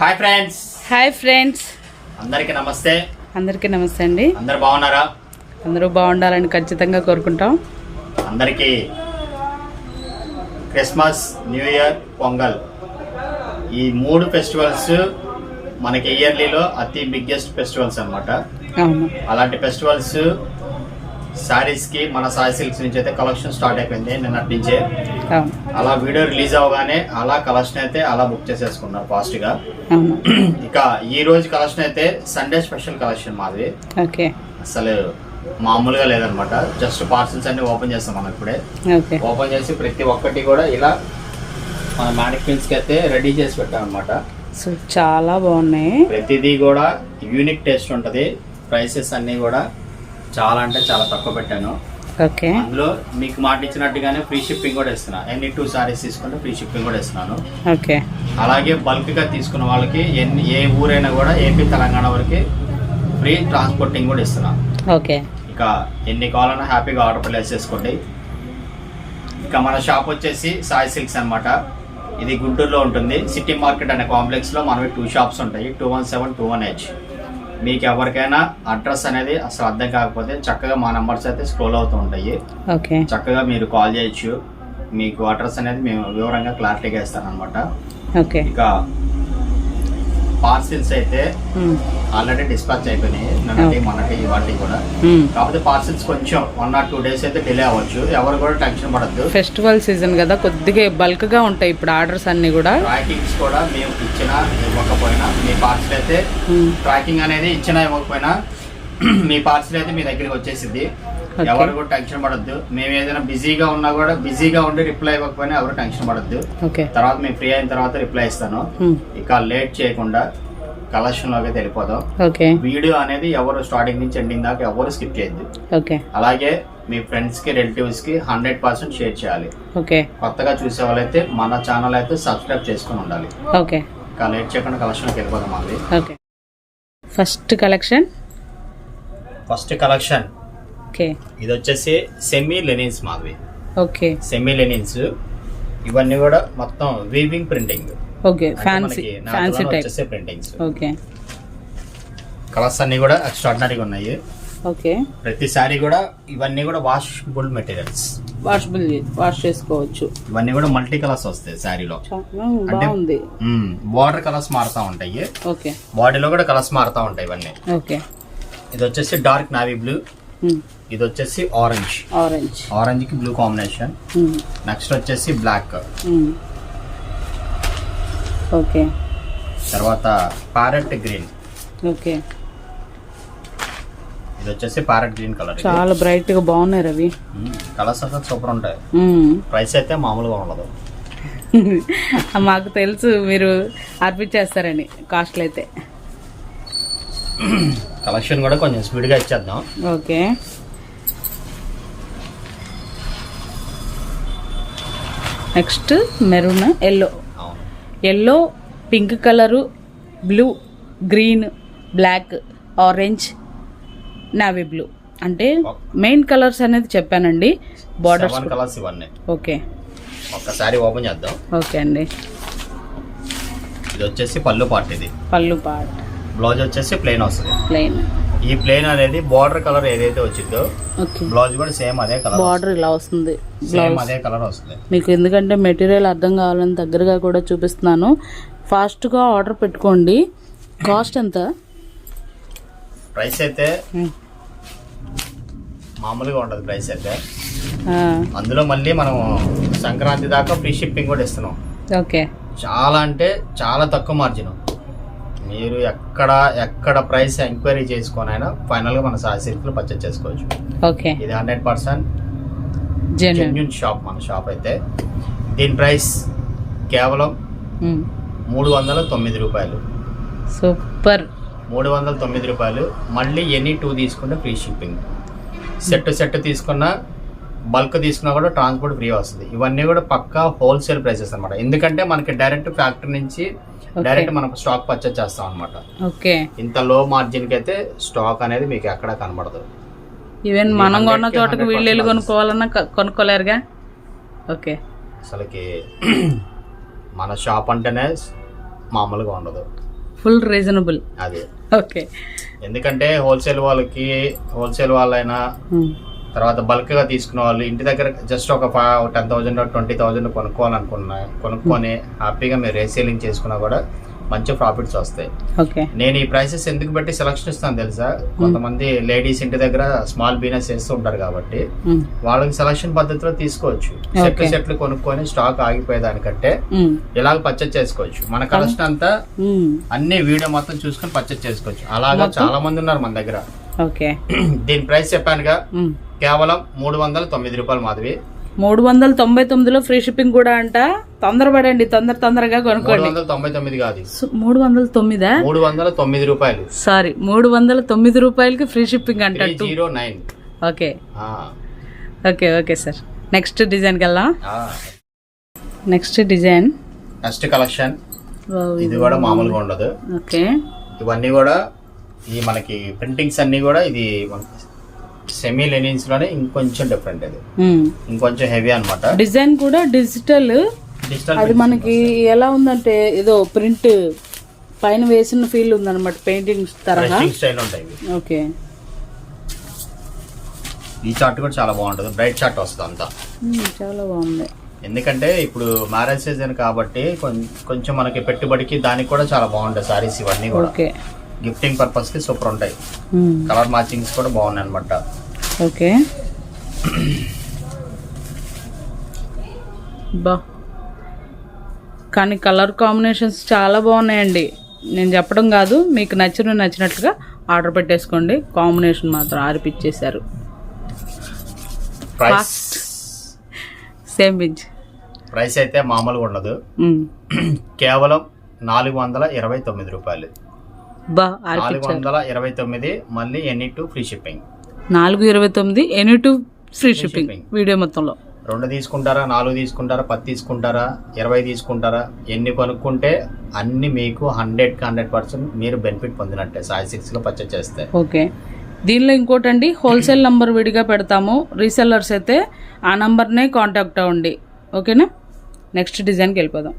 Hi friends hi friends అందరికీ నమస్తే. అందరికీ నమస్తే అండి. అందరు బాగున్నారా? అందరూ బాగుండాలని ఖచ్చితంగా కోరుకుంటాం. అందరికీ క్రిస్మస్ న్యూ ఇయర్ పొంగల్. ఈ మూడు ఫెస్టివల్స్ మనకి ఇయర్లీలో అతి బిగ్గెస్ట్ ఫెస్టివల్స్ అన్నమాట. అవును. అలాంటి ఫెస్టివల్స్ శారీస్కి మన సాయి సిల్క్స్ నుంచి అయితే కలెక్షన్ స్టార్ట్ అయిపోయింది నిన్నటి నుంచే అలా వీడియో రిలీజ్ అవగానే అలా కలెక్షన్ అయితే అలా బుక్ చేసేసుకున్నారు ఫాస్ట్గా. ఇక ఈ రోజు కలెక్షన్ అయితే సండే స్పెషల్ కలెక్షన్ మాది. ఓకే. అసలు మామూలుగా లేదనమాట. జస్ట్ పార్సల్స్ అన్ని ఓపెన్ చేస్తాం మనం ఇప్పుడే. ఓపెన్ చేసి ప్రతి ఒక్కటి కూడా ఇలా మన మ్యానిక్విన్స్కి అయితే రెడీ చేసి పెట్టాం అనమాట సో చాలా బాగున్నాయి. ప్రతిదీ కూడా యూనిక్ టేస్ట్ ఉంటది. ప్రైసెస్ అన్ని కూడా చాలా అంటే చాలా తక్కువ పెట్టాను. ఓకే. అందులో మీకు మాట ఇచ్చినట్టుగానే ఫ్రీ షిప్పింగ్ కూడా ఇస్తున్నా. ఎన్ని టూ సారీస్ తీసుకుంటే ఫ్రీ షిప్పింగ్ కూడా ఇస్తున్నాను. ఓకే. అలాగే బల్క్గా తీసుకున్న వాళ్ళకి ఎన్ని ఏ ఊరైనా కూడా ఏపీ తెలంగాణ వరకు ఫ్రీ ట్రాన్స్పోర్టింగ్ కూడా ఇస్తున్నాను ఓకే. ఇక ఎన్ని కావాలన్నా హ్యాపీగా ఆర్డర్ ప్లేస్ చేసుకోండి. ఇక మన షాప్ వచ్చేసి సాయి సిల్క్స్ అన్నమాట. ఇది గుంటూరులో ఉంటుంది. సిటీ మార్కెట్ అనే కాంప్లెక్స్లో మనవి టూ షాప్స్ ఉంటాయి. Two one seven two one H మీకు ఎవరికైనా అడ్రస్ అనేది అసలు అర్థం కాకపోతే చక్కగా మా నంబర్స్ అయితే స్క్రోల్ అవుతూ ఉంటాయి. ఓకే. చక్కగా మీరు కాల్ చేయొచ్చు. మీకు అడ్రస్ అనేది మేము వివరంగా క్లారిటీగా ఇస్తాను అనమాట ఓకే. ఇక పార్సిల్స్ అయితే మ్మ్. ఆల్రెడీ డిస్పాచ్ అయిపోయినాయి నిన్నటి మొన్నటి ఇవాటి కూడా మ్మ్. కాకపోతే పార్సల్స్ కొంచెం వన్ ఆర్ టూ డేస్ అయితే డిలే అవ్వచ్చు ఎవరు కూడా టెన్షన్ పడద్దు ఫెస్టివల్ సీజన్ కదా కొద్దిగా బల్క్గా ఉంటాయి ఇప్పుడు ఆర్డర్స్ అన్నీ కూడా ట్రాకింగ్స్ కూడా మేము ఇచ్చినా ఇవ్వకపోయినా మీ పార్సల్ అయితే మ్మ్. ట్రాకింగ్ అనేది ఇచ్చినా ఇవ్వకపోయినా మీ పార్సల్ అయితే మీ దగ్గరికి వచ్చేసింది. ఎవరు కూడా టెన్షన్ పడద్దు. మేము ఏదైనా బిజీగా ఉన్నా కూడా బిజీగా ఉండి రిప్లై ఇవ్వకపోయినా ఎవరు టెన్షన్ పడద్దు. ఓకే తర్వాత మేము ఫ్రీ అయిన తర్వాత రిప్లై ఇస్తాను. మ్మ్. ఇక లేట్ చేయకుండా కలెక్షన్లోకి వెళ్ళిపోదాం. ఓకే వీడియో అనేది ఎవరు స్టార్టింగ్ నుంచి ఎండింగ్ దాకా ఎవరు స్కిప్ చేయొద్దు. ఓకే అలాగే మీ ఫ్రెండ్స్కి రిలేటివ్స్కి హండ్రెడ్ పర్సెంట్ షేర్ చేయాలి. ఓకే కొత్తగా చూసే వాళ్ళైతే మన ఛానల్ అయితే సబ్స్క్రైబ్ చేసుకుని ఉండాలి. ఇంకా లేట్ చేయకుండా కలెక్షన్కి వెళ్ళిపోదాం అది okay first collection first collection okay. ఇది వచ్చేసి సెమీ లెనిన్స్ మాది ఓకే. సెమీ లెనిన్స్ ఇవన్నీ కూడా మొత్తం weaving printing okay fancy fancy type వచ్చేసే ప్రింటింగ్స్ ఓకే. కలర్స్ అన్ని కూడా ఎక్స్ట్రాడినరీగా ఉన్నాయి. ఓకే. ప్రతి సారీ కూడా ఇవన్నీ కూడా వాషబుల్ మెటీరియల్స్ వాషబుల్ వాష్ చేసుకోవచ్చు. ఇవన్నీ కూడా మల్టీ కలర్స్ వస్తాయి శారీలో. బాగుంది. బార్డర్ కలర్స్ మారుతా ఉంటాయి. ఓకే. బాడీలో కూడా కలర్స్ మారుతా ఉంటాయి ఇవన్నీ. ఓకే. ఇది వచ్చేసి డార్క్ నావీ బ్లూ. ఇది వచ్చేసి ఆరెంజ్ ఆరెంజ్ ఆరెంజ్కి బ్లూ కాంబినేషన్. నెక్స్ట్ వచ్చేసి బ్లాక్. ఓకే తర్వాత ప్యారెట్ గ్రీన్ ఓకే ఇది వచ్చేసి ప్యారెట్ గ్రీన్ కలర్ చాలా బ్రైట్గా బాగున్నాయి రవి. కలర్స్ అసలు సూపర్ ఉంటాయి. ప్రైస్ అయితే మామూలుగా ఉండదు. మాకు తెలుసు మీరు అర్పించేస్తారని కాస్ట్లు అయితే. కలెక్షన్ కూడా కొంచెం స్పీడ్గా ఇచ్చేద్దాం. Okay next maroon yellow yellow pink colour blue green black orange navy blue అంటే మెయిన్ కలర్స్ అనేది చెప్పానండి. బార్డర్స్ కలర్స్ ఇవన్నీ. ఓకే ఒక్కసారి ఓపెన్ చేద్దాం. ఓకే అండి. ఇది వచ్చేసి పళ్ళు పార్ట్ ఇది. పళ్ళు పార్ట్ బ్లౌజ్ వచ్చేసి ప్లెయిన్ వస్తుంది. ప్లెయిన్ ఈ ప్లెయిన్ అనేది బార్డర్ కలర్ ఏదైతే వచ్చిందో బ్లౌజ్ కూడా సేమ్ అదే కలర్ బార్డర్ ఇలా వస్తుంది. సేమ్ అదే కలర్ వస్తుంది. మీకు ఎందుకంటే మెటీరియల్ అర్థం కావాలని దగ్గరగా కూడా చూపిస్తున్నాను. ఫాస్ట్గా ఆర్డర్ పెట్టుకోండి. కాస్ట్ ఎంత? ప్రైస్ అయితే మామూలుగా ఉండదు ప్రైస్ అయితే. అందులో మళ్ళీ మనం సంక్రాంతి దాకా ఫ్రీ షిప్పింగ్ కూడా ఇస్తున్నాం. ఓకే. చాలా అంటే చాలా తక్కువ మార్జిన్ మీరు ఎక్కడ ఎక్కడ ప్రైస్ ఎంక్వైరీ చేసుకొని అయినా ఫైనల్గా మన సిల్క్లో పర్చేజ్ చేసుకోవచ్చు. ఓకే ఇది హండ్రెడ్ పర్సెంట్ జెన్యున్ షాప్ మన షాప్ అయితే. దీని ప్రైస్ కేవలం మూడు వందల తొమ్మిది రూపాయలు. సూపర్ మూడు వందల తొమ్మిది రూపాయలు. మళ్ళీ ఎనీ టూ తీసుకుంటే ఫ్రీ షిప్పింగ్ సెట్ సెట్ తీసుకున్న బల్క్ తీసుకున్నా కూడా ట్రాన్స్పోర్ట్ ఫ్రీ వస్తుంది. ఇవన్నీ కూడా పక్కా హోల్సేల్ ప్రైసెస్ అన్నమాట. ఎందుకంటే మనకి డైరెక్ట్ ఫ్యాక్టరీ నుంచి డైరెక్ట్ మనం స్టాక్ పర్చేజ్ చేస్తాం అనమాట ఓకే. ఇంత లో మార్జిన్కి అయితే స్టాక్ అనేది మీకు ఎక్కడ కనబడదు. ఈవెన్ మనం కొన్న 100 కి చోటకి 100% వీళ్ళు వెళ్ళి కొనుక్కోవాలన్నా కొ- కొనుక్కోలేరుగా? ఓకే. అసలుకి మన షాప్ అంటేనే మామూలుగా ఉండదు. Full reasonable. అది. ఓకే. ఎందుకంటే హోల్సేల్ వాళ్ళకి హోల్సేల్ వాళ్ళైనా తర్వాత బల్క్గా తీసుకునే వాళ్ళు ఇంటి దగ్గర జస్ట్ ఒక టెన్ థౌసండ్ ట్వంటీ థౌసండ్ కొనుక్కోవాలనుకున్నా కొనుక్కొని హ్యాపీగా మీరు రీసేలింగ్ చేసుకున్నా కూడా మంచి ప్రాఫిట్స్ వస్తాయి. నేను ఈ ప్రైసెస్ ఎందుకు బట్టి సెలక్షన్ ఇస్తాను తెలుసా? కొంతమంది లేడీస్ ఇంటి దగ్గర స్మాల్ బిజినెస్ చేస్తూ ఉంటారు కాబట్టి వాళ్ళకి సెలక్షన్ పద్ధతిలో తీసుకోవచ్చు. Okay. సెట్లు కొనుక్కొని స్టాక్ ఆగిపోయేదానికంటే ఇలాగ పర్చేజ్ చేసుకోవచ్చు. మన కలెక్షన్ అంతా అన్ని వీడియో మొత్తం చూసుకొని పర్చేజ్ చేసుకోవచ్చు. అలాగా చాలా మంది ఉన్నారు మన దగ్గర. ఓకే. దీని ప్రైస్ చెప్పానుగా. కేవలం మూడు వందల తొమ్మిది రూపాయలు మాధవి మూడు వందల తొంభై తొమ్మిదిలో ఫ్రీ షిప్పింగ్ కూడా అంట. తొందరపడండి తొందర తొందరగా కొనుక్కోండి. వందల తొంభై తొమ్మిది కాదు. మూడు వందల తొమ్మిదా? మూడు వందల తొమ్మిది రూపాయలు. సారీ మూడు వందల తొమ్మిది రూపాయలకి ఫ్రీ షిప్పింగ్ అంట zero nine. Okay. Okay okay sir. Next డిజైన్కి వెళ్దాం నెక్స్ట్ డిజైన్. Next collection. ఇది కూడా మామూలుగా ఉండదు. ఓకే. ఇవన్నీ కూడా ఈ మనకి ప్రింటింగ్స్ అన్ని కూడా ఇది సెమీ లెనిన్స్లోనే ఇంకొంచెం డిఫరెంట్ ఇది ఇంకొంచెం హెవీ అన్నమాట. డిజైన్ కూడా డిజిటల్ డిజిటల్ అది మనకి ఎలా ఉందంటే ఏదో ప్రింట్ పైన వేసిన ఫీల్ ఉందన్నమాట పెయింటింగ్ తరహా. స్టైల్ ఉంటాయి. ఓకే. ఈ చార్ట్ కూడా చాలా బాగుంటుంది. బ్రైట్ చార్ట్ వస్తుంది అంతా. చాలా బాగుంది. ఎందుకంటే ఇప్పుడు మ్యారేజ్ సీజన్ కాబట్టి కొంచెం మనకి పెట్టుబడికి దానికి కూడా చాలా బాగుంటాయి సారీస్ ఇవన్నీ కూడా. ఓకే. గిఫ్టింగ్ పర్పస్కి సూపర్ ఉంటాయి కలర్ మ్యాచింగ్స్ కూడా బాగున్నాయి అనమాట ఓకే. బా. కానీ కలర్ కాంబినేషన్స్ చాలా బాగున్నాయండి. నేను చెప్పడం కాదు మీకు నచ్చిన నచ్చినట్లుగా ఆర్డర్ పెట్టేసుకోండి. కాంబినేషన్ మాత్రం ఆరిపిచ్చేశారు ప్రైస్ సేమ్ బించ్ ప్రైస్ అయితే మామూలుగా ఉండదు. కేవలం నాలుగు వందల ఇరవై తొమ్మిది రూపాయలు. బా నాలుగు వందల ఇరవై తొమ్మిది మళ్ళీ ఎనీ టు ఫ్రీ షిప్పింగ్ నాలుగు ఇరవై తొమ్మిది any two free shipping. Video మొత్తంలో. రెండు తీసుకుంటారా నాలుగు తీసుకుంటారా పది తీసుకుంటారా ఇరవై తీసుకుంటారా ఎన్ని కొనుక్కుంటే అన్ని మీకు హండ్రెడ్కి హండ్రెడ్ పర్సెంట్ మీరు బెనిఫిట్ పొందినట్టే. సాయి సిక్స్లో పర్చేజ్ చేస్తే. ఓకే. దీనిలో ఇంకోటండి హోల్సేల్ నంబర్ విడిగా పెడతాము. రీసెల్లర్స్ అయితే ఆ నంబర్నే కాంటాక్ట్ అవ్వండి. ఓకేనా? నెక్స్ట్ డిజైన్కి వెళ్ళిపోదాం.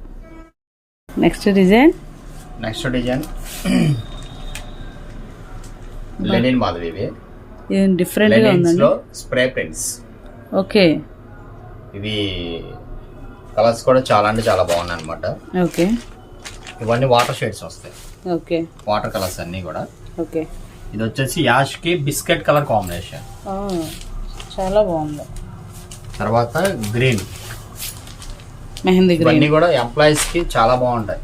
Next design next design linen Madhavi ఇవి. ఇది డిఫరెంట్గా లెనిన్స్ ఉందండి. లో స్ప్రే పెయింట్స్ ఓకే. ఇవి కలర్స్ కూడా చాలా అంటే చాలా బాగున్నాయి అనమాట ఓకే. ఇవన్నీ వాటర్ షేడ్స్ వస్తాయి. ఓకే. వాటర్ కలర్స్ అన్నీ కూడా. ఓకే. ఇది వచ్చేసి యాష్కి బిస్కెట్ కలర్ కాంబినేషన్. ఆ, చాలా బాగుంది. తర్వాత గ్రీన్. మెహందీ గ్రీన్. ఇవన్నీ కూడా ఎంప్లాయీస్కి చాలా బాగుంటాయి.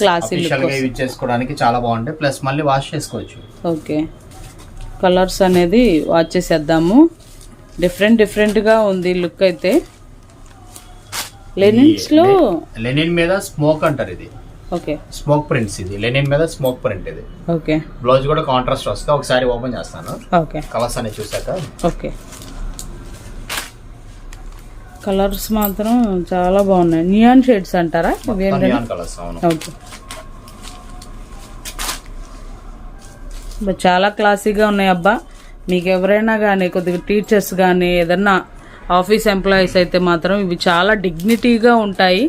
క్లాసీ లుక్ యూజ్ చేసుకోవడానికి చాలా బాగుంటాయి. ప్లస్ మళ్ళీ వాష్ చేసుకోవచ్చు. ఓకే. కలర్స్ అనేది వాచ్ చేసేద్దాము. డిఫరెంట్ డిఫరెంట్గా ఉంది లుక్ అయితే. లెనిన్స్లో లెనిన్ మీద స్మోక్ అంటారు ఇది. ఓకే. స్మోక్ ప్రింట్స్ ఇది. లెనిన్ మీద స్మోక్ ప్రింట్ ఇది. ఓకే. బ్లౌజ్ కూడా కాంట్రాస్ట్ వస్తే ఒకసారి ఓపెన్ చేస్తాను. ఓకే. కలర్స్ అని చూసాక. ఓకే. కలర్స్ మాత్రం చాలా బాగున్నాయి. నియాన్ షేడ్స్ అంటారా? ఓకే. చాలా క్లాసీగా ఉన్నాయి అబ్బా. మీకు ఎవరైనా కానీ కొద్దిగా టీచర్స్ కానీ ఏదన్నా ఆఫీస్ ఎంప్లాయీస్ అయితే మాత్రం ఇవి చాలా డిగ్నిటీగా ఉంటాయి.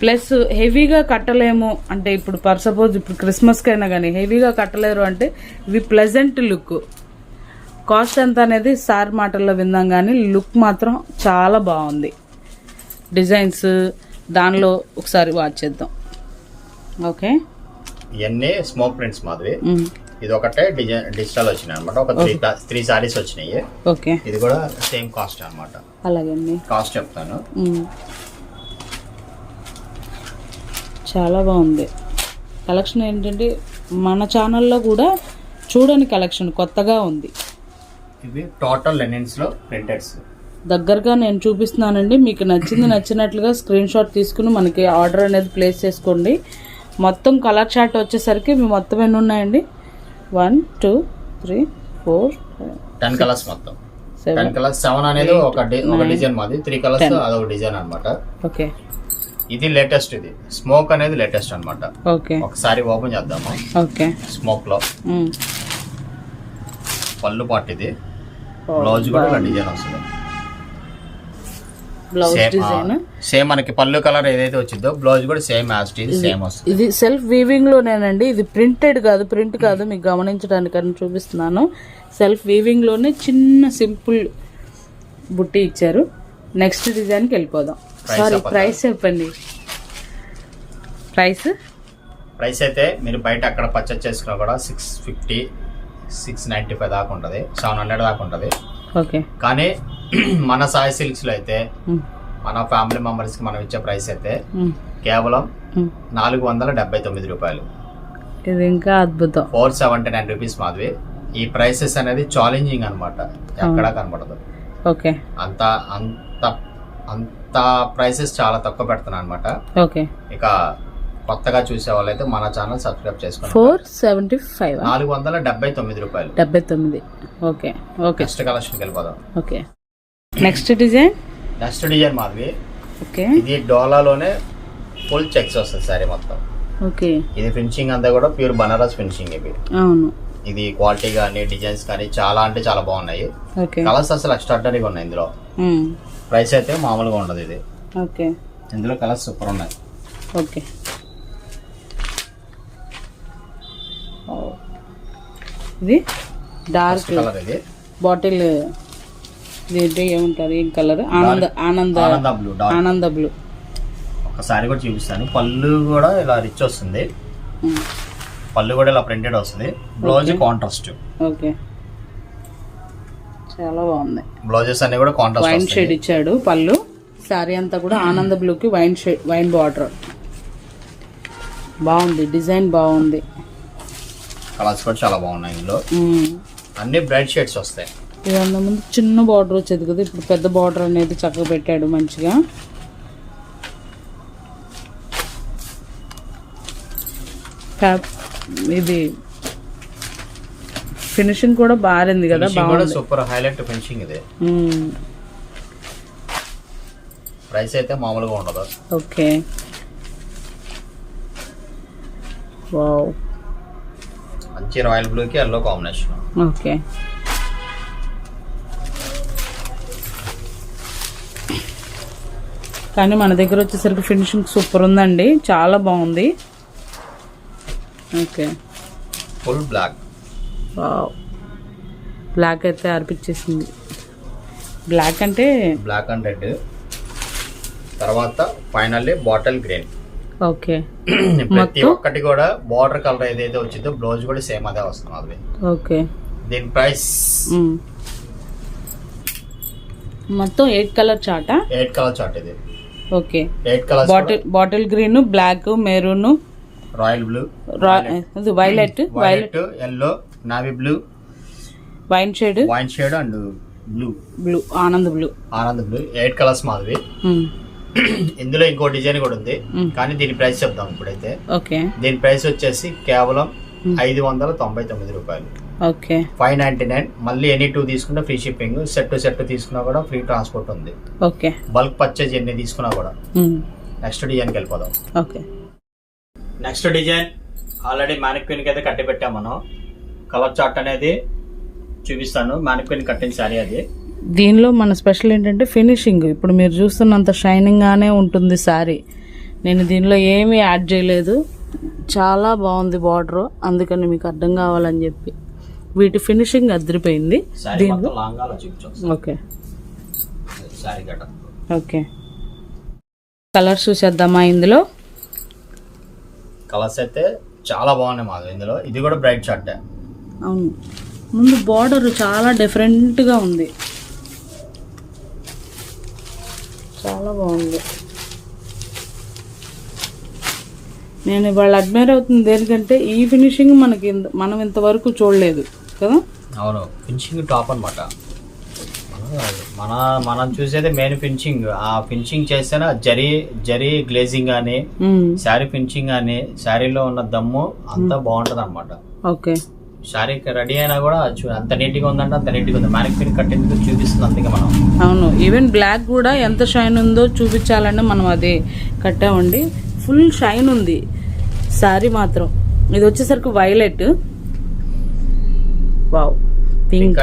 ప్లస్ హెవీగా కట్టలేము. అంటే ఇప్పుడు పర్ సపోజ్ ఇప్పుడు క్రిస్మస్కి అయినా కానీ హెవీగా కట్టలేరు అంటే ఇవి ప్లెజెంట్ లుక్ కాస్ట్ ఎంత అనేది సార్ మాటల్లో విందాం కానీ లుక్ మాత్రం చాలా బాగుంది. డిజైన్స్ దానిలో ఒకసారి వాచ్ చేద్దాం. ఓకే? ఇవన్నీ స్మోక్ ప్రింట్స్ మాధవి మ్మ్. ఇది ఒకటే డిజైన్ డిజిటల్ వచ్చినాయి అనమాట ఒక త్రీ త్రీ సారీస్ వచ్చినాయి. ఓకే. ఇది కూడా సేమ్ కాస్ట్ అన్నమాట. అలాగే కాస్ట్ చెప్తాను. చాలా బాగుంది. కలెక్షన్ ఏంటంటే మన ఛానల్లో కూడా చూడని కలెక్షన్ కొత్తగా ఉంది. ఇవి టోటల్ లెనిన్స్లో ప్రింటెడ్స్. దగ్గరగా నేను చూపిస్తున్నానండి. మీకు నచ్చింది నచ్చినట్లుగా స్క్రీన్ షాట్ తీసుకుని మనకి ఆర్డర్ అనేది ప్లేస్ చేసుకోండి. మొత్తం కలర్ చార్ట్ వచ్చేసరికి మీ మొత్తం ఎన్ని ఉన్నాయండి? One two three four ten colours మొత్తం. టెన్ కలర్స్ సెవెన్ అనేది ఒక డిజైన్ మాది. త్రీ కలర్స్ అదొక డిజైన్ అన్నమాట. ఓకే. ఇది లేటెస్ట్ ఇది. స్మోక్ అనేది లేటెస్ట్ అన్నమాట. ఓకే. ఒకసారి ఓపెన్ చేద్దాము? ఓకే. స్మోక్లో. పళ్ళు పాటు ఇది. బ్లౌజ్ కూడా ఇలా డిజైన్ వస్తుంది బ్లౌజ్ డిజైన్. సేమ్ మనకి పళ్ళు కలర్ ఏదైతే వచ్చిందో బ్లౌజ్ కూడా సేమ్ యాజ్ సేమ్ వస్తుంది. ఇది సెల్ఫ్ వీవింగ్ లోనేనండి. ఇది ప్రింటెడ్ కాదు ప్రింట్ కాదు మీకు గమనించడానికి అని చూపిస్తున్నాను. సెల్ఫ్ వీవింగ్లోనే చిన్న సింపుల్ బుట్టి ఇచ్చారు. నెక్స్ట్ డిజైన్కి వెళ్ళిపోదాం. సారీ. ప్రైస్ చెప్పండి. ప్రైస్ ప్రైస్ అయితే మీరు బయట అక్కడ పర్చేస్ చేసుకున్నా కూడా six fifty six ninety five దాకా ఉంటుంది. సెవెన్ హండ్రెడ్ దాకా ఉంటుంది. ఓకే. కానీ మన సాయి సిల్క్స్లో అయితే మన ఫ్యామిలీ మెంబర్స్కి మనం ఇచ్చే ప్రైస్ అయితే కేవలం నాలుగు వందల డెబ్బై తొమ్మిది రూపాయలు. ఇది ఇంకా అద్భుతం. Four seventy nine rupees Madhavi ఈ ప్రైసెస్ అనేది ఛాలెంజింగ్ అనమాట ఎక్కడా కనపడదు ఓకే. అంత అంత అంత ప్రైసెస్ చాలా తక్కువ పెడుతున్నాను అనమాట ఓకే. ఇక కొత్తగా చూసే వాళ్ళైతే మన ఛానల్ సబ్స్క్రైబ్ చేసుకోండి. ఫోర్ సెవెంటీ ఫైవ్ నాలుగు వందల డెబ్బై తొమ్మిది రూపాయలు. డెబ్బై తొమ్మిది. Okay okay. నెక్స్ట్ కలెక్షన్కి వెళ్ళిపోదాం. Okay. Next design? Next design Madhavi. Okay. ఇది డోలాలోనే ఫుల్ చెక్స్ వస్తుంది సారీ మొత్తం. ఓకే. ఇది ఫినిషింగ్ అంతా కూడా ప్యూర్ బనారస్ ఫినిషింగ్ ఇవి అవును. ఇది క్వాలిటీ కానీ డిజైన్స్ కానీ చాలా అంటే చాలా బాగున్నాయి. ఓకే. కలర్స్ అసలు ఎక్స్ట్రాడనరీగా ఉన్నాయి ఇందులో. ప్రైస్ అయితే మామూలుగా ఉండదు ఇది. ఓకే. ఇందులో కలర్స్ సూపర్ ఉన్నాయి. ఓకే. ఇది డార్క్ ఇది. బాటిల్ దీంట్లో ఏమంటారు ఏం కలర్ ఆనంద ఆనంద ఆనంద బ్లూ డార్క్ ఆనంద బ్లూ ఒకసారి కూడా చూపిస్తాను. పళ్ళు కూడా ఇలా రిచ్ వస్తుంది. మ్మ్. పళ్ళు కూడా ఇలా ప్రింటెడ్ వస్తుంది. బ్లౌజ్ కాంట్రాస్ట్ ఓకే చాలా బాగుంది. బ్లౌజెస్ అన్ని కూడా కాంట్రాస్ట్ వైన్ షేడ్ ఇచ్చాడు పళ్ళు. శారీ అంతా కూడా ఆనంద బ్లూకి వైన్ షేడ్ వైన్ బార్డర్ బాగుంది డిజైన్ బాగుంది. కలర్స్ కూడా చాలా బాగున్నాయి ఇందులో. అన్ని బ్రైట్ షేడ్స్ వస్తాయి. ఇది అంత ముందు చిన్న బార్డర్ వచ్చేది కదా ఇప్పుడు పెద్ద బార్డర్ అనేది చక్కగా పెట్టాడు మంచిగా. ఇది ఫినిషింగ్ కూడా బారింది కదా బాగుంది. సూపర్ హైలైట్ ఫినిషింగ్ ఇది. ప్రైస్ అయితే మామూలుగా ఉండదు. ఓకే. వావ్. మంచి రాయల్ బ్లూకి ఎల్లో కాంబినేషన్. ఓకే. కానీ మన దగ్గర వచ్చేసరికి ఫినిషింగ్ సూపర్ ఉందండి. చాలా బాగుంది. ఓకే. ఫుల్ బ్లాక్ బ్లాక్ అయితే అర్పించేసింది బ్లాక్ అంటే బ్లాక్ అండ్ రెడ్ తర్వాత ఫైనల్లీ బాటిల్ గ్రీన్ ఓకే. ప్రతి? ఒక్కటి కూడా బార్డర్ కలర్ ఏదైతే వచ్చిందో బ్లౌజ్ కూడా సేమ్ అదే వస్తుంది ఓకే. దీని ప్రైస్. మొత్తం eight colour chart eight colour chart ఇది. Okay. Eight colours bottle bottle green black maroon royal blue ఇది violet violet yellow navy blue wine shade wine shade and blue blue Anand blue Anand blue eight colours మాదివి. ఇందులో ఇంకో design కూడా ఉంది. కానీ దీని price చెప్దాం ఇప్పుడైతే. ఓకే. దీని ప్రైస్ వచ్చేసి కేవలం. ఐదు వందల తొంభై తొమ్మిది రూపాయలు. ఓకే. Five ninety nine. మళ్ళీ ఎనీ టూ తీసుకుంటే free shipping set to set తీసుకున్నా కూడా ఫ్రీ ట్రాన్స్పోర్ట్ ఉంది. ఓకే. బల్క్ పర్చేజ్ ఎన్ని తీసుకున్నా కూడా. నెక్స్ట్ డిజైన్కి వెళ్ళిపోదాం. ఓకే. నెక్స్ట్ డిజైన్ ఆల్రెడీ మ్యానిక్విన్కి అయితే కట్టి పెట్టాం మనం. కలర్ చార్ట్ అనేది చూపిస్తాను. మ్యానిక్విన్ కట్టిన శారీ అది. దీనిలో మన స్పెషల్ ఏంటంటే ఫినిషింగ్. ఇప్పుడు మీరు చూస్తున్నంత షైనింగ్గానే ఉంటుంది శారీ. నేను దీనిలో ఏమీ యాడ్ చేయలేదు. చాలా బాగుంది బార్డర్ అందుకని మీకు అర్థం కావాలని చెప్పి. వీటి ఫినిషింగ్ అదిరిపోయింది. దీనిలో ఓకే. ఓకే. కలర్స్ చూసేద్దామా ఇందులో? కలర్స్ అయితే చాలా బాగున్నాయి మాది ఇందులో. ఇది కూడా బ్రైట్ షర్ట్ అవును. ముందు బార్డర్ చాలా డిఫరెంట్గా ఉంది. చాలా బాగుంది. నేను ఇవాళ అడ్మైర్ అవుతుంది దేనికంటే ఈ ఫినిషింగ్ మనకి మనం ఇంతవరకు చూడలేదు కదా? అవును ఫినిషింగ్ టాప్ అనమాట మన మనం చూసేది మెయిన్ ఫినిషింగ్ ఆ ఫినిషింగ్ చేస్తేనే జరీ జరీ గ్లేజింగ్ కానీ. శారీ ఫినిషింగ్ కానీ శారీలో ఉన్న దమ్ము అంతా బాగుంటది అనమాట ఓకే. శారీ రెడీ అయినా కూడా అంత నీట్గా ఉందంటే అంత నీట్గా ఉంది. మ్యానిక్యూర్ కట్టింది చూపిస్తుంది అందుకే మనం. అవును ఈవెన్ బ్లాక్ కూడా ఎంత షైన్ ఉందో చూపించాలంటే మనం అది కట్టామండి. ఫుల్ షైన్ ఉంది. శారీ మాత్రం. ఇది వచ్చేసరికి వైలెట్ వావ్ పింక్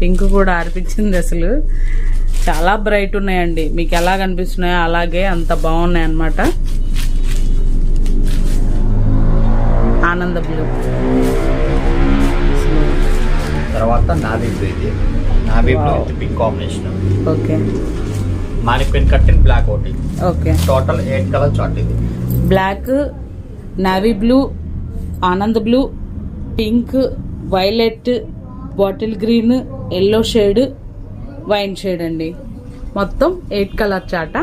పింక్ కూడా ఆర్పించింది అసలు. చాలా బ్రైట్ ఉన్నాయండి. మీకు ఎలా కనిపిస్తున్నాయో అలాగే అంత బాగున్నాయి అన్నమాట ఆనంద బ్లూ తర్వాత నావీ బ్లూ ఇది. Navy blue Wow. With pink combination okay mannequin కట్టిన్ black ఒకటి. Okay total eight colour chart ఇది. Black navy blue Anand blue pink violet bottle green yellow shade wine shade అండి. మొత్తం eight colour chart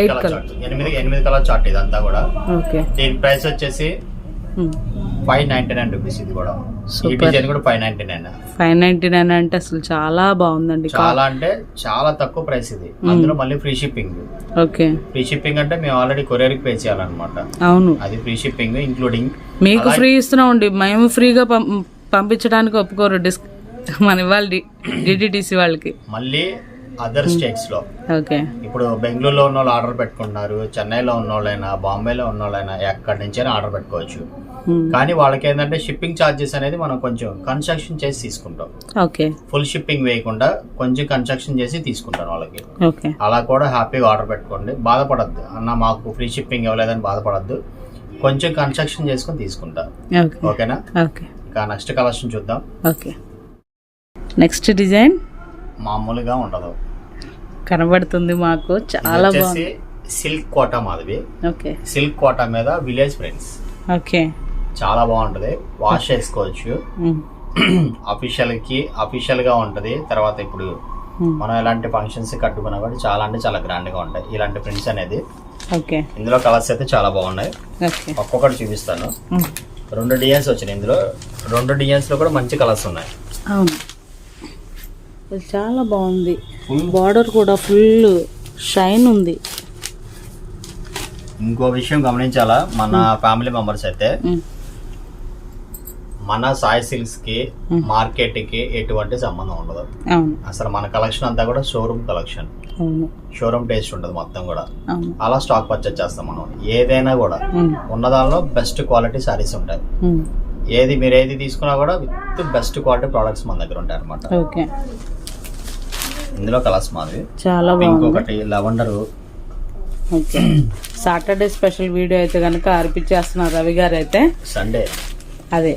eight colour ఎనిమిది ఎనిమిది colour chart ఇదంతా కూడా. Okay దీని price వచ్చేసి ఫైవ్ నైన్టీ నైన్ రూపీస్ ఇది కూడా. ఈ. డిజైన్ కూడా five ninety nine. Five ninety nine అంటే అసలు చాలా బాగుందండి చాలా అంటే చాలా తక్కువ ప్రైస్ ఇది. అందులో మళ్ళీ free shipping. Okay. Free shipping అంటే మేము ఆల్రెడీ కొరియర్ పే చేయాలన్నమాట. అవును. అది ఫ్రీ షిప్పింగ్ ఇంక్లూడింగ్ మీకు ఫ్రీ ఇస్తున్నామండి. మేము ఫ్రీగా పం- పంపించడానికి ఒప్పుకోరు డిస్ మన ఇవాళ డిటిటిసి వాళ్ళకి. మళ్ళీ అదర్ స్టేట్స్లో. ఓకే. ఇప్పుడు బెంగళూరులో ఉన్న వాళ్ళు ఆర్డర్ పెట్టుకుంటున్నారు చెన్నైలో ఉన్న వాళ్ళైనా బాంబేలో ఉన్న వాళ్ళైనా ఎక్కడి నుంచైనా ఆర్డర్ పెట్టుకోవచ్చు. Hmm. కానీ వాళ్ళకి ఏంటంటే షిప్పింగ్ ఛార్జెస్ అనేది మనం కొంచెం కన్స్ట్రక్షన్ చేసి తీసుకుంటాం. ఓకే. ఫుల్ షిప్పింగ్ వేయకుండా కొంచెం కన్స్ట్రక్షన్ చేసి తీసుకుంటాం వాళ్ళకి. ఓకే. అలా కూడా హ్యాపీగా ఆర్డర్ పెట్టుకోండి. బాధపడద్దు. అన్న మాకు ఫ్రీ షిప్పింగ్ ఇవ్వలేదని బాధపడద్దు. కొంచెం కన్స్ట్రక్షన్ చేసుకొని తీసుకుంటా. ఓకే. ఓకేనా? ఓకే. ఇక నెక్స్ట్ కలెక్షన్ చూద్దాం. ఓకే. నెక్స్ట్ డిజైన్ మామూలుగా ఉండదు. కనబడుతుంది మాకు. చాలా బాగుంది. సిల్క్ కోటా మాదివి ఓకే. సిల్క్ కోటా మీద విలేజ్ ఫ్రెండ్స్. ఓకే. చాలా బాగుంటది. వాష్ చేసుకోవచ్చు. ఉమ్, అఫీషియల్కి అఫీషియల్గా ఉంటది. తర్వాత ఇప్పుడు మనం ఎలాంటి ఫంక్షన్స్ కట్టుకున్నా కూడా చాలా అంటే చాలా గ్రాండ్గా ఉంటాయి. ఇలాంటి ప్రింట్స్ అనేది. ఓకే. ఇందులో కలర్స్ అయితే చాలా బాగున్నాయి. ఒక్కొక్కటి చూపిస్తాను. రెండు డిజైన్స్ వచ్చినాయి ఇందులో. రెండు డిజైన్స్లో కూడా మంచి కలర్స్ ఉన్నాయి. అవును. చాలా బాగుంది. బార్డర్ కూడా ఫుల్ షైన్ ఉంది. ఇంకో విషయం గమనించాలా? మన ఫ్యామిలీ మెంబర్స్ అయితే ఉమ్, మన సాయి సిల్క్స్కి Hmm. మార్కెట్కి ఎటువంటి సంబంధం ఉండదు. అసలు మన కలెక్షన్ అంతా కూడా షోరూమ్ కలెక్షన్ షోరూమ్ టేస్ట్ ఉంటుంది మొత్తం కూడా. అలా స్టాక్ పర్చేస్ చేస్తాం మనం. ఏదైనా కూడా ఉమ్, ఉన్న దానిలో బెస్ట్ క్వాలిటీ సారీస్ ఉంటాయి. ఏది మీరు ఏది తీసుకున్నా కూడా విత్ బెస్ట్ క్వాలిటీ ప్రోడక్ట్స్ మన దగ్గర ఉంటాయి అనమాట ఓకే ఇందులో కలర్స్ మాది చాలా బాగుంది. ఒకటి లెవెండర్ సాటర్డే స్పెషల్ వీడియో అయితే కనుక అర్పించేస్తున్నారు రవి గారు అయితే సండే. అదే.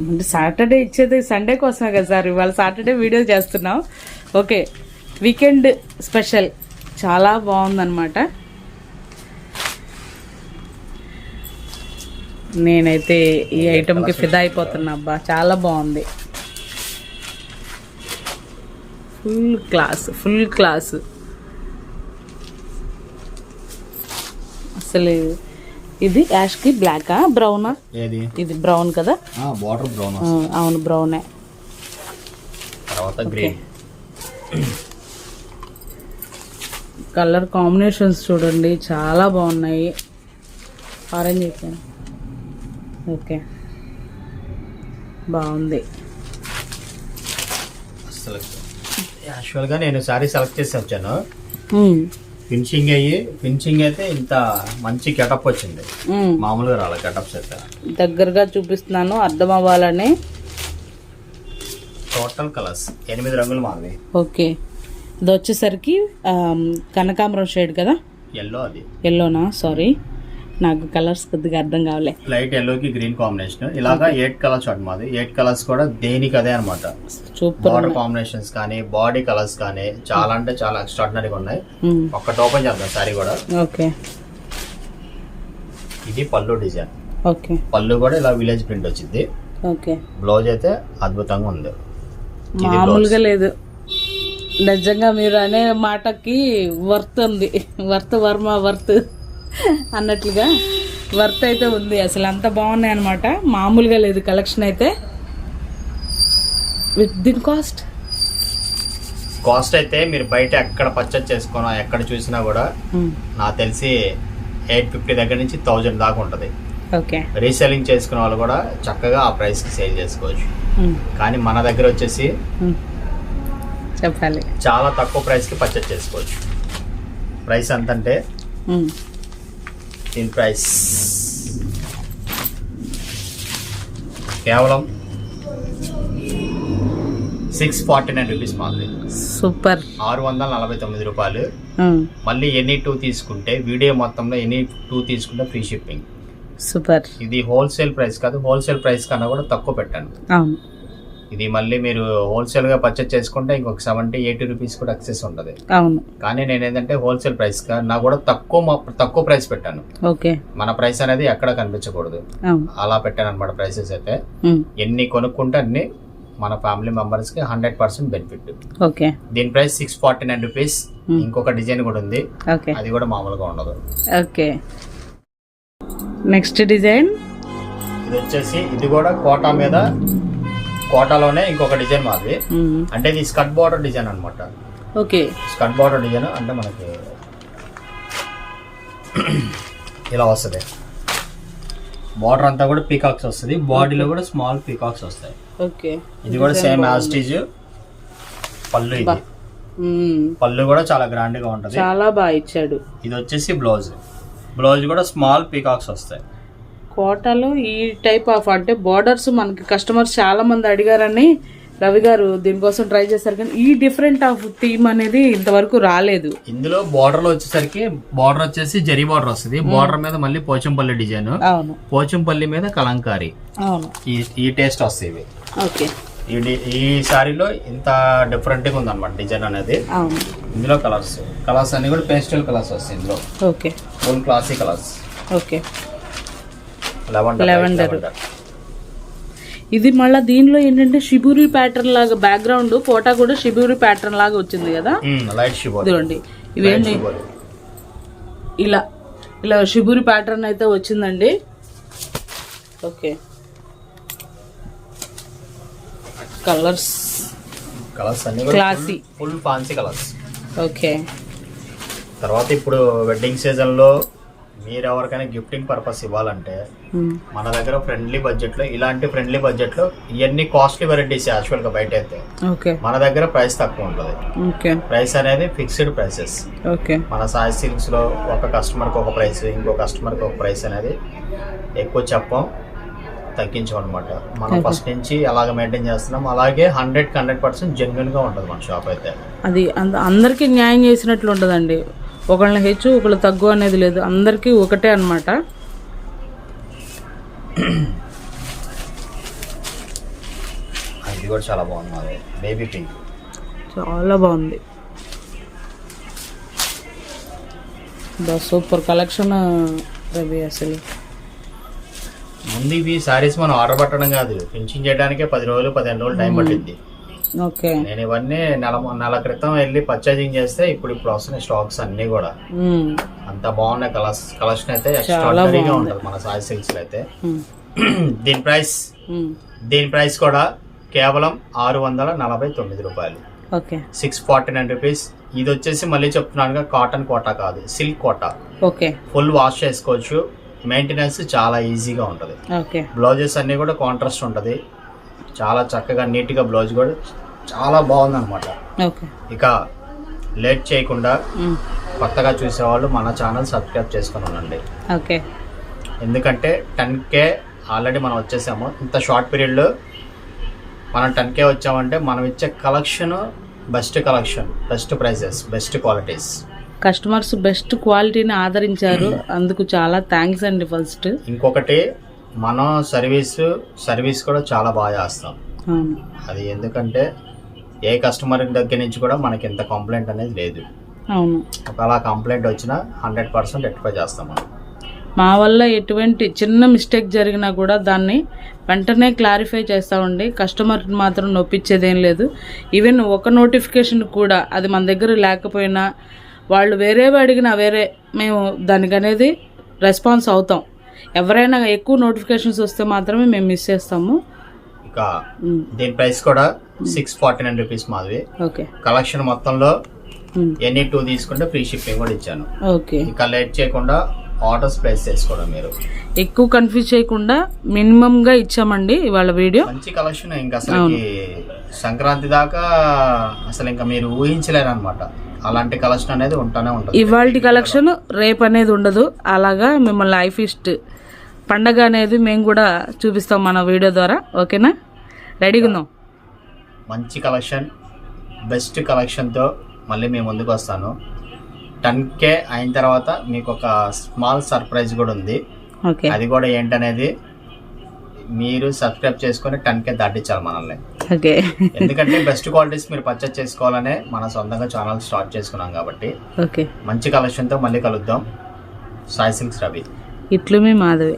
అంటే సాటర్డే ఇచ్చేది సండే కోసమే కదా సార్ ఇవాళ సాటర్డే వీడియో చేస్తున్నాం. ఓకే. Weekend special. చాలా బాగుందన్నమాట. నేనైతే ఈ ఐటెంకి ఫిదా అయిపోతున్నా అబ్బా. చాలా బాగుంది. Full class full class. అసలు ఇది యాష్కి బ్లాకా బ్రౌనా ఇది బ్రౌన్ కదా? వాటర్ బ్రౌన్ అవును బ్రౌనే తర్వాత గ్రీన్ కలర్ కాంబినేషన్స్ చూడండి చాలా బాగున్నాయి. ఆరెంజ్ అయితే. ఓకే బాగుంది అసలు యాక్చువల్గా నేను సారీ సెలెక్ట్ చేసి వచ్చాను. ఫినిషింగ్ అయ్యి ఫినిషింగ్ అయితే ఇంత మంచి గెటప్ వచ్చింది. మామూలుగా రాలే గెటప్స్ అయితే. దగ్గరగా చూపిస్తున్నాను అర్థం అవ్వాలని టోటల్ కలర్స్ ఎనిమిది రంగులు మావి ఓకే. ఇది వచ్చేసరికి కనకాంబరం షేడ్ కదా? ఎల్లో అది. ఎల్లోనా సారీ నాకు కలర్స్ కొద్దిగా అర్థం కావలే. లైట్ ఎల్లోకి గ్రీన్ కాంబినేషన్ ఇలాగా ఎయిట్ కలర్స్ షార్ట్ మాది. ఎయిట్ కలర్స్ కూడా దేనికి అదే అనమాట సూపర్ బార్డర్ కాంబినేషన్స్ కానీ బాడీ కలర్స్ కానీ చాలా అంటే చాలా ఎక్స్ట్రాడినరీగా ఉన్నాయి. ఒక్కటి ఓపెన్ చేద్దాం సారీ కూడా. ఓకే ఇది పళ్ళు డిజైన్ ఓకే పళ్ళు కూడా ఇలా విలేజ్ ప్రింట్ వచ్చింది ఓకే బ్లౌజ్ అయితే అద్భుతంగా ఉంది. మామూలుగా లేదు. నిజంగా మీరు అనే మాటకి వర్త్ ఉంది. వర్త్ వర్మ వర్త్ అన్నట్లుగా వర్త్ అయితే ఉంది. అసలు అంత బాగున్నాయి అనమాట మామూలుగా లేదు కలెక్షన్ అయితే. విత్ దీని కాస్ట్? కాస్ట్ అయితే మీరు బయట ఎక్కడ పర్చేస్ చేసుకున్నా ఎక్కడ చూసినా కూడా నాకు తెలిసి ఎయిట్ ఫిఫ్టీ దగ్గర నుంచి థౌజండ్ దాకా ఉంటుంది. ఓకే. రీసెల్లింగ్ చేసుకునే వాళ్ళు కూడా చక్కగా ఆ ప్రైస్కి సేల్ చేసుకోవచ్చు. కానీ మన దగ్గర వచ్చేసి చెప్పాలి. చాలా తక్కువ ప్రైస్కి పర్చేస్ చేసుకోవచ్చు. ప్రైస్ ఎంత అంటే. దీని ప్రైస్ కేవలం సిక్స్ ఫార్టీ నైన్ రూపీస్ మాది సూపర్. ఆరు వందల నలభై తొమ్మిది రూపాయలు. మళ్ళీ ఎనీ టూ తీసుకుంటే వీడియో మొత్తంలో ఎనీ టూ తీసుకుంటే ఫ్రీ షిప్పింగ్ సూపర్. ఇది హోల్సేల్ ప్రైస్ కాదు హోల్సేల్ ప్రైస్ కన్నా కూడా తక్కువ పెట్టాను. అవును. ఇది మళ్ళీ మీరు హోల్సేల్గా పర్చేస్ చేసుకుంటే ఇంకొక సెవెంటీ ఎయిటీ రూపీస్ కూడా అక్సెస్ ఉంటుంది అవును. కానీ నేను ఏంటంటే హోల్సేల్ ప్రైస్గా నా కూడా తక్కువ తక్కువ ప్రైస్ పెట్టాను. ఓకే. మన ప్రైస్ అనేది ఎక్కడ కనిపించకూడదు. అలా పెట్టాను అనమాట ప్రైసెస్ అయితే. ఎన్ని కొనుక్కుంటే అన్ని మన ఫ్యామిలీ మెంబర్స్కి హండ్రెడ్ పర్సెంట్ బెనిఫిట్ ఓకే. దీని price six forty nine rupees. ఇంకొక డిజైన్ కూడా ఉంది. ఓకే. అది కూడా మామూలుగా ఉండదు. ఓకే. నెక్స్ట్ డిజైన్ ఇది వచ్చేసి ఇది కూడా కోటా మీద కోటాలోనే ఇంకొక డిజైన్ మాది. అంటే ఇది స్కట్ బార్డర్ డిజైన్ అన్నమాట. ఓకే. స్కట్ బార్డర్ డిజైన్ అంటే మనకి ఇలా వస్తుంది. బార్డర్ అంతా కూడా పీకాక్స్ వస్తుంది. బాడీలో కూడా స్మాల్ పీకాక్స్ వస్తాయి. ఓకే. ఇది కూడా సేమ్ యాస్టీజ్ పళ్ళు ఇది. పళ్ళు కూడా చాలా గ్రాండ్గా ఉంటది. చాలా బాగా ఇచ్చాడు. ఇది వచ్చేసి బ్లౌజ్. బ్లౌజ్ కూడా స్మాల్ పీకాక్స్ వస్తాయి. కోటాలో ఈ టైప్ ఆఫ్ అంటే బార్డర్స్ మనకి కస్టమర్స్ చాలా మంది అడిగారని రవి గారు దీనికోసం ట్రై చేశారు కానీ ఈ డిఫరెంట్ ఆఫ్ థీమ్ అనేది ఇంతవరకు రాలేదు. ఇందులో బార్డర్లో వచ్చేసరికి బార్డర్ వచ్చేసి జరీ బార్డర్ వస్తుంది. బార్డర్ మీద మళ్ళీ పోచంపల్లి డిజైన్ అవును. పోచంపల్లి మీద కలంకారీ. అవును. ఈ ఈ టేస్ట్ వస్తాయి ఓకే. ఈ సారీలో ఇంత డిఫరెంట్గా ఉందన్నమాట డిజైన్ అనేది. ఇందులో కలర్స్ కలర్స్ అన్ని కూడా పేస్టల్ కలర్స్ వస్తాయి ఇందులో. Okay. Full classy colours okay. Lavender. ఇది మళ్ళీ దీనిలో ఏంటంటే షిబూరి ప్యాటర్న్ లాగా బ్యాక్గ్రౌండ్ ఫోటో కూడా షిబూరి ప్యాటర్న్ లాగా వచ్చింది కదా? లైట్ ఇదిగోండి. ఇవేంటి? ఇలా ఇలా షిబూరి ప్యాటర్న్ అయితే వచ్చిందండి. ఓకే. కలర్స్ కలర్స్ అన్ని Classy. Full fancy colours okay. తర్వాత ఇప్పుడు వెడ్డింగ్ సీజన్లో మీరు ఎవరికైనా గిఫ్టింగ్ పర్పస్ ఇవ్వాలంటే. మన దగ్గర ఫ్రెండ్లీ బడ్జెట్లో ఇలాంటి ఫ్రెండ్లీ బడ్జెట్లో ఇవన్నీ కాస్ట్లీ వెరైటీస్ యాక్చువల్గా బయట అయితే ఓకే. మన దగ్గర ప్రైస్ తక్కువ ఉంటుంది. ఓకే. ప్రైస్ అనేది ఫిక్స్డ్ ప్రైసెస్ ఓకే. మన సాయి సిల్క్స్లో ఒక కస్టమర్కి ఒక ప్రైస్ ఇంకో కస్టమర్కి ఒక ప్రైస్ అనేది ఎక్కువ చెప్పం తగ్గించాం అనమాట మనం. ఫస్ట్ నుంచి అలాగే మెయింటైన్ చేస్తున్నాం అలాగే హండ్రెడ్ హండ్రెడ్ పర్సెంట్ జెన్యున్గా ఉంటుంది మన షాప్ అయితే. అది అంద అందరికీ న్యాయం చేసినట్లు ఉంటుందండి. ఒకళ్ళని హెచ్చు ఒకళ్ళు తగ్గు అనేది లేదు. అందరికీ ఒకటే అన్నమాట. ఇది కూడా చాలా బాగుంది బేబీ పింక్ చాలా బాగుంది. సూపర్ కలెక్షన్ రవి అసలు. ముందు ఇవి సారీస్ మనం ఆర్డర్ పెట్టడం కాదు. ఫినిషింగ్ చేయడానికే పది రోజులు పదిహేను రోజులు టైం పట్టింది. నేను ఇవన్నీ నెల నెల క్రితం వెళ్ళి పర్చేజింగ్ చేస్తే ఇప్పుడు ఇప్పుడు వస్తున్నాయి స్టాక్స్ అన్ని కూడా. అంత బాగున్నాయి కలర్స్ కలెక్షన్ అయితే ఎక్స్ట్రాడనరీగా. ఉంటుంది మన సాయి సిల్క్స్ అయితే. దీని ప్రైస్. దీని ప్రైస్ కూడా కేవలం ఆరు వందల నలభై తొమ్మిది రూపాయలు. Okay. Six forty nine rupees ఇది వచ్చేసి మళ్ళీ చెప్తున్నానుగా కాటన్ కోటా కాదు silk Kota okay. Full wash చేసుకోవచ్చు. మెయింటెనెన్స్ చాలా ఈజీగా ఉంటుంది. బ్లౌజెస్ అన్నీ కూడా కాంట్రాస్ట్ ఉంటుంది. చాలా చక్కగా నీట్గా బ్లౌజ్ కూడా చాలా బాగుంది అనమాట ఇక లేట్ చేయకుండా. కొత్తగా చూసేవాళ్ళు మన ఛానల్ సబ్స్క్రైబ్ చేసుకొని ఉండండి. ఓకే. ఎందుకంటే టెన్ కే ఆల్రెడీ మనం వచ్చేసాము. ఇంత షార్ట్ పీరియడ్లో మనం టెన్ కే వచ్చామంటే మనం ఇచ్చే collection best collection best prices best qualities. Customers best క్వాలిటీని ఆదరించారు. అందుకు చాలా థ్యాంక్స్ అండి ఫస్ట్. ఇంకొకటి మనం సర్వీస్ సర్వీస్ కూడా చాలా బాగా చేస్తాం. అది ఎందుకంటే ఏ కస్టమర్ దగ్గర నుంచి కూడా మనకి ఇంత కంప్లైంట్ అనేది లేదు. అవును. ఒకవేళ కంప్లైంట్ వచ్చినా హండ్రెడ్ పర్సెంట్ రెక్టిఫై చేస్తాం మనం. మా వల్ల ఎటువంటి చిన్న మిస్టేక్ జరిగినా కూడా దాన్ని వెంటనే క్లారిఫై చేస్తామండి కస్టమర్ మాత్రం నొప్పించేదేం లేదు. ఈవెన్ ఒక నోటిఫికేషన్ కూడా అది మన దగ్గర లేకపోయినా వాళ్ళు వేరేవి అడిగినా వేరే మేము దానికి అనేది రెస్పాన్స్ అవుతాం. ఎవరైనా ఎక్కువ నోటిఫికేషన్స్ వస్తే మాత్రమే మేము మిస్ చేస్తాము. ఇక దీని ప్రైస్ కూడా సిక్స్ ఫార్టీ నైన్ రూపీస్ మాది ఓకే కలెక్షన్ మొత్తంలో ఎనీ టూ తీసుకుంటే ఫ్రీ షిప్పింగ్ కూడా ఇచ్చాను. ఓకే ఇక లేట్ చేయకుండా ఆర్డర్స్ ప్లేస్ చేసుకోవడం మీరు. ఎక్కువ కన్ఫ్యూజ్ చేయకుండా మినిమంగా ఇచ్చామండి ఇవాళ వీడియో మంచి కలెక్షన్ ఇంకా అసలు సంక్రాంతి దాకా అసలు ఇంకా మీరు ఊహించలేరు అనమాట అలాంటి కలెక్షన్ అనేది ఉంటానే ఉంటుంది. ఇవాళ కలెక్షన్ రేపు అనేది ఉండదు. అలాగా మిమ్మల్ని లైఫ్ ఇస్ట్ పండగ అనేది మేము కూడా చూపిస్తాం మన వీడియో ద్వారా. ఓకేనా రెడీగా ఉందాం మంచి కలెక్షన్ బెస్ట్ కలెక్షన్తో మళ్ళీ మేము ముందుకు వస్తాను. టెన్ కే అయిన తర్వాత మీకు ఒక స్మాల్ సర్ప్రైజ్ కూడా ఉంది. అది కూడా ఏంటనేది మీరు సబ్స్క్రైబ్ చేసుకొని టెన్ కే దాటించాలి మనల్ని. ఓకే. ఎందుకంటే బెస్ట్ క్వాలిటీస్ మీరు పర్చేస్ చేసుకోవాలనే మన సొంతంగా ఛానల్ స్టార్ట్ చేసుకున్నాం కాబట్టి. ఓకే. మంచి కలెక్షన్తో మళ్ళీ కలుద్దాం. సాయి సిల్క్స్ రవి. ఇట్లు మీ మాధవి.